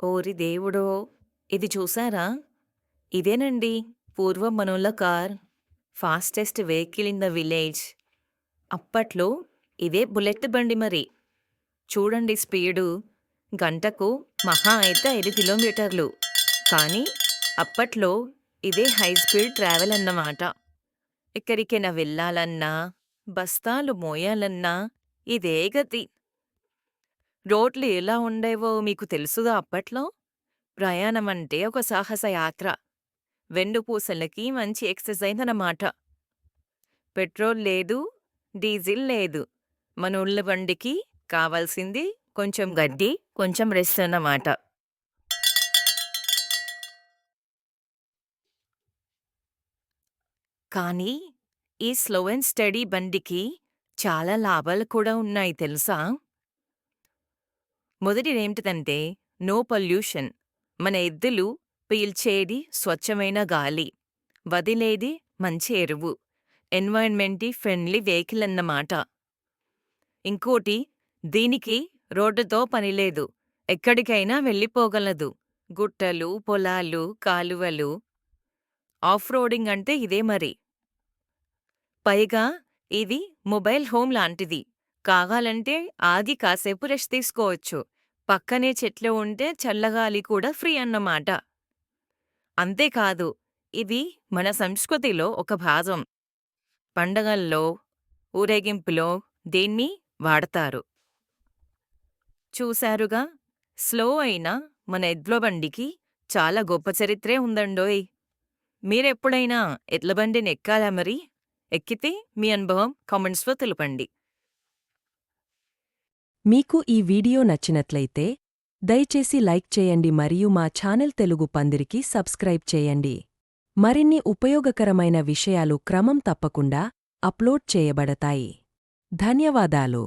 ఓరి దేవుడో! ఇది చూసారా? ఇదేనండి పూర్వం మనోళ్ళ car. Fastest vehicle in the village. అప్పట్లో ఇదే బుల్లెట్ బండి మరి. చూడండి స్పీడు. గంటకు మహా అయితే ఐదు కిలోమీటర్లు. కానీ అప్పట్లో ఇదే హై స్పీడ్ ట్రావెల్ అన్నమాట. ఎక్కడికైనా వెళ్ళాలన్నా, బస్తాలు మోయాలన్నా ఇదే గతి. రోడ్లు ఎలా ఉండేవో మీకు తెలుసుగా అప్పట్లో? ప్రయాణమంటే ఒక సాహస యాత్ర. వెండుపూసలకి మంచి ఎక్సర్సైజ్ అన్నమాట. పెట్రోల్ లేదు, డీజిల్ లేదు. మన ఉళ్ళ బండికి కావాల్సింది కొంచెం గడ్డి, కొంచెం రెస్ట్ అన్నమాట. కానీ ఈ స్లో అండ్ స్టడీ బండికి చాలా లాభాలు కూడా ఉన్నాయి తెలుసా? మొదటిదేమిటిదంటే నో పొల్యూషన్. మన ఎద్దులు పీల్చేది స్వచ్ఛమైన గాలి. వదిలేది మంచి ఎరువు. ఎన్వైర్న్‌మెంట్‌కి ఫ్రెండ్లీ వెహికల్ అన్నమాట. ఇంకోటి దీనికి రోడ్డుతో పనిలేదు. ఎక్కడికైనా వెళ్ళిపోగలదు. గుట్టలు, పొలాలు, కాలువలు. ఆఫ్ రోడింగ్ అంటే ఇదే మరి. పైగా ఇది మొబైల్ హోమ్ లాంటిది. కావాలంటే ఆగి కాసేపు రెస్ట్ తీసుకోవచ్చు. పక్కనే చెట్లు ఉంటే చల్లగాలి కూడా ఫ్రీ అన్నమాట. అంతేకాదు ఇది మన సంస్కృతిలో ఒక భాగం. పండగల్లో, ఊరేగింపులో దీన్ని వాడతారు. చూశారుగా స్లో అయిన మన ఎడ్ల బండికి చాలా గొప్ప చరిత్రే ఉందండోయ్! మీరెప్పుడైనా ఎడ్లబండిని ఎక్కాలా మరి? ఎక్కితే మీ అనుభవం కామెంట్స్‌లో తెలపండి. మీకు ఈ వీడియో నచ్చినట్లయితే దయచేసి లైక్ చేయండి మరియు మా ఛానల్ తెలుగు పందిరికి సబ్స్క్రైబ్ చేయండి. మరిన్ని ఉపయోగకరమైన విషయాలు క్రమం తప్పకుండా అప్లోడ్ చేయబడతాయి. ధన్యవాదాలు